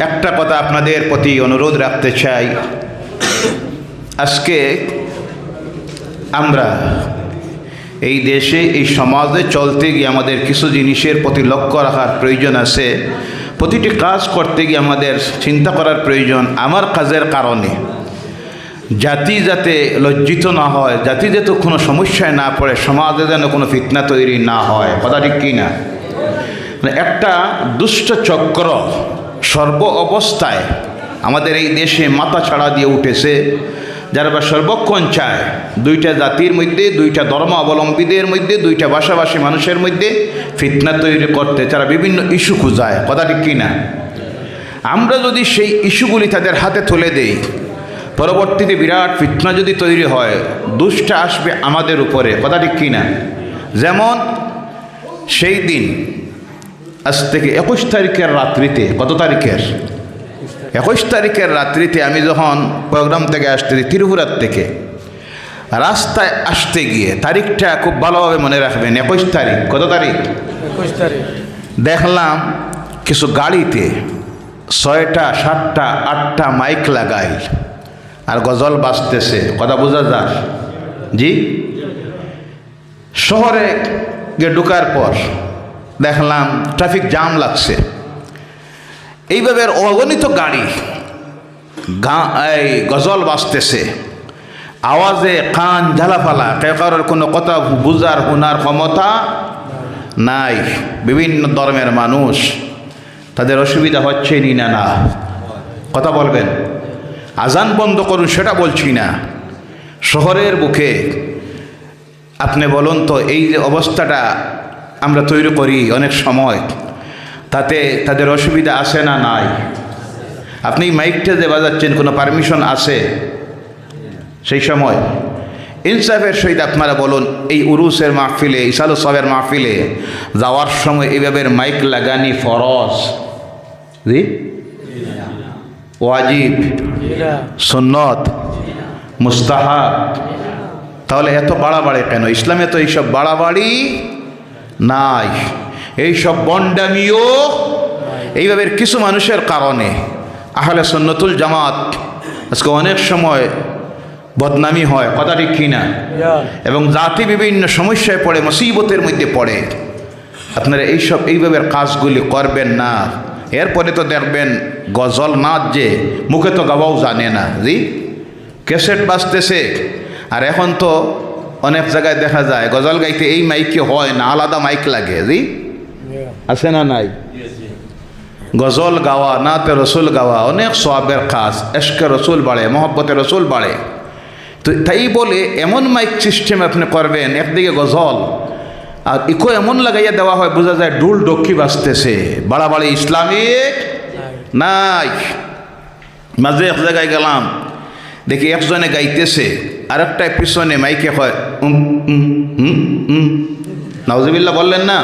একটা কথা আপনাদের প্রতি অনুরোধ রাখতে চাই। আজকে আমরা এই দেশে, এই সমাজে চলতে গিয়ে আমাদের কিছু জিনিসের প্রতি লক্ষ্য রাখার প্রয়োজন আছে। প্রতিটি কাজ করতে গিয়ে আমাদের চিন্তা করার প্রয়োজন আমার কাজের কারণে। জাতি যাতে লজ্জিত না হয়, জাতি যাতে কোনো সমস্যায় না পড়ে, সমাজে যেন কোনো ফিতনা তৈরি না হয়। কথা কি না? মানে একটা দুষ্ট চক্র সর্ব অবস্থায় আমাদের এই দেশে মাথা ছাড়া দিয়ে উঠেছে, যারা বা সর্বক্ষণ চায়। দুইটা জাতির মধ্যে, দুইটা ধর্ম অবলম্বীদের মধ্যে, দুইটা ভাষাভাষী মানুষের মধ্যে ফিতনা তৈরি করতে তারা বিভিন্ন ইস্যু খুঁজায়। কথা ঠিক কি না আমরা যদি সেই ইস্যুগুলি তাদের হাতে তুলে দেই, পরবর্তীতে বিরাট ফিতনা যদি তৈরি হয়, দুষ্টা আসবে আমাদের উপরে। কথা ঠিক কি না যেমন সেই দিন আজ থেকে একুশ তারিখের রাত্রিতে কত তারিখের? একুশ তারিখের রাত্রিতে আমি যখন প্রোগ্রাম থেকে আসতেছি ত্রিপুরার থেকে রাস্তায় আসতে গিয়ে তারিখটা খুব ভালোভাবে মনে রাখবেন একুশ তারিখ কত তারিখ? একুশ তারিখ। দেখলাম কিছু গাড়িতে ছয়টা সাতটা আটটা মাইক লাগাই আর গজল বাজতেছে কথা বোঝা যাক জি? শহরে গিয়ে ঢুকার পর দেখলাম ট্রাফিক জাম লাগছে। এইভাবে অগণিত গাড়ি, গা, এই গজল বাজতেছে। আওয়াজে কান ঝালাফালা, কেউ কারোর কোনো কথা বুঝার, শোনার ক্ষমতা নাই। বিভিন্ন ধর্মের মানুষ, তাদের অসুবিধা হচ্ছে নি না না। কথা বলবেন? আজান বন্ধ করুন, সেটা বলছি না। শহরের বুকে, আপনি বলুন তো, এই যে অবস্থাটা আমরা তৈরি করি অনেক সময়। তাতে তাদের অসুবিধা আছে না নাই। আপনি মাইকটা যে বাজাচ্ছেন, কোনো পারমিশন আছে সেই সময়। ইনসাফের সহিত আপনারা বলুন, এই উরুসের মাহফিলে ইসালু সবের মাহফিলে যাওয়ার সময় এইভাবে মাইক লাগানি ফরজ। জি? ওয়াজিব। সুন্নত। মুস্তাহাব। তাহলে এত বাড়াবাড়ি কেন? ইসলামে তো এইসব বাড়াবাড়ি নাই। এইসব বন্ডামিও এইভাবে কিছু মানুষের কারণে। আহলে সন্নতুল জামাত আজকে অনেক সময় বদনামি হয় কথা ঠিক কিনা? এবং জাতি বিভিন্ন সমস্যায় পড়ে মুসিবতের মধ্যে পড়ে। আপনারা এইসব এইভাবে কাজগুলি করবেন না। এরপরে তো দেখবেন গজল নাচ যে মুখে তো গাওয়াও জানে না। জি? ক্যাসেট বাজতেছে। আর এখন তো অনেক জায়গায় দেখা যায় গজল গাইতে এই মাইকে হয় না আলাদা মাইক লাগে জি? আছে না নাই? গজল গাওয়া নাতে রসুল গাওয়া অনেক সোয়াবের কাজ এশকে রসুল বাড়ে মহব্বতের রসুল বাড়ে। তো তাই বলে এমন মাইক সিস্টেম আপনি করবেন একদিকে গজল আর ইকো এমন লাগাইয়া দেওয়া হয় বোঝা যায় ডুল ডক্ষি বাজতেছে বাড়াবাড়ি ইসলামিক নাই। মাঝে এক জায়গায় গেলাম দেখি একজনে গাইতেছে আরেকটা পিছনে মাইকে হয় নাউজুবিল্লাহ বললেন না?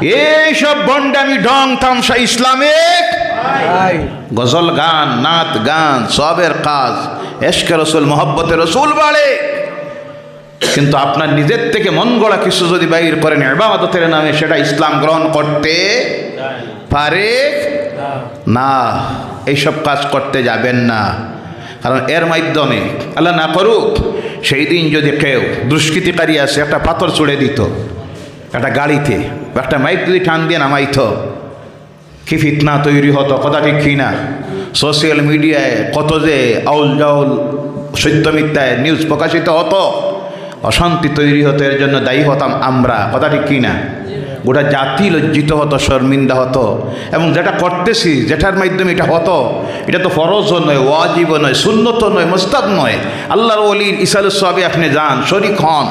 এইসব বন্ডামি ঢং তামসা ইসলামিক। গজল গান নাত গান সবের কাজ এশকে রসুল মোহব্বতের রসুল বাড়ে কিন্তু আপনার নিজের থেকে মন গড়া কিছু যদি বাইর করেন এবাদতের নামে সেটা ইসলাম গ্রহণ করতে পারে? না এইসব কাজ করতে যাবেন না। কারণ এর মাধ্যমে আল্লাহ না করুক, সেই দিন যদি কেউ দুষ্কৃতিকারী আসে, একটা পাথর ছুড়ে দিত, একটা গাড়িতে, একটা মাইক যদি টান দিয়ে নামাইত, কি ফিতনা তৈরি হতো, কথা ঠিক কি না? সোশ্যাল মিডিয়ায় কত যে আউল জাউল সত্য মিথ্যায় নিউজ প্রকাশিত হতো, অশান্তি তৈরি হতো, এর জন্য দায়ী হতাম আমরা, কথা ঠিক কি না? গোটা জাতি লজ্জিত হতো, শর্মিন্দা হতো। এবং যেটা করতেছি, যেটার মাধ্যমে এটা হতো, এটা তো ফরজও নয় ওয়াজিবও নয়, সুন্নত নয়, মোস্তাদ নয়। আল্লাহর অলির ইসাল সবে আপনি যান, শরিক হন।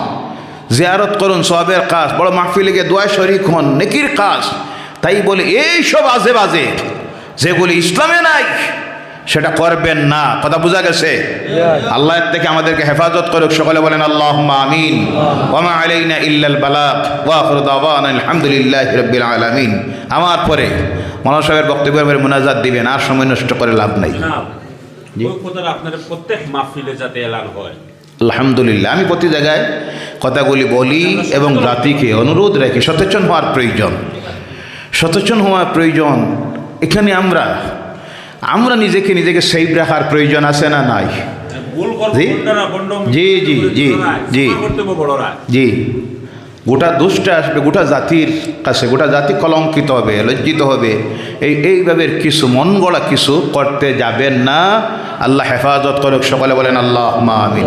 জিয়ারত করুন সবের কাজ। বড় মাহফিলে গিয়ে দোয়া শরিক হন, নেকির কাজ। তাই বলে এই সব আজে বাজে, যেগুলি ইসলামে নাই সেটা করবেন না। কথা বোঝা গেছে? আল্লাহ থেকে আমাদেরকে হেফাজত করুক। সকলে বলেন আল্লাহ। আমিন ওমা আলাইনা ইল্লাল আলহামদুলিল্লাহি রাব্বিল আলামিন। আমার পরে মৌলানা সাহেবের বক্তব্যের মোনাজাত দিবেন আর সময় নষ্ট করে লাভ নাই। হয়। আলহামদুলিল্লাহ আমি প্রতি জায়গায় কথাগুলি বলি এবং জাতিকে অনুরোধ রাখি সচেতন হওয়ার প্রয়োজন। সচেতন হওয়ার প্রয়োজন এখানে আমরা আমরা নিজেকে নিজেকে সেফ রাখার প্রয়োজন আছে না নাই? জি? জি, জি, জি, জি। গোটা দুষ্ট আসবে গোটা জাতির কাছে গোটা জাতি কলঙ্কিত হবে লজ্জিত হবে। এই এইভাবে কিছু মন গড়া কিছু করতে যাবেন না। আল্লাহ হেফাজত করুক সকলে বলেন আল্লাহ আমিন।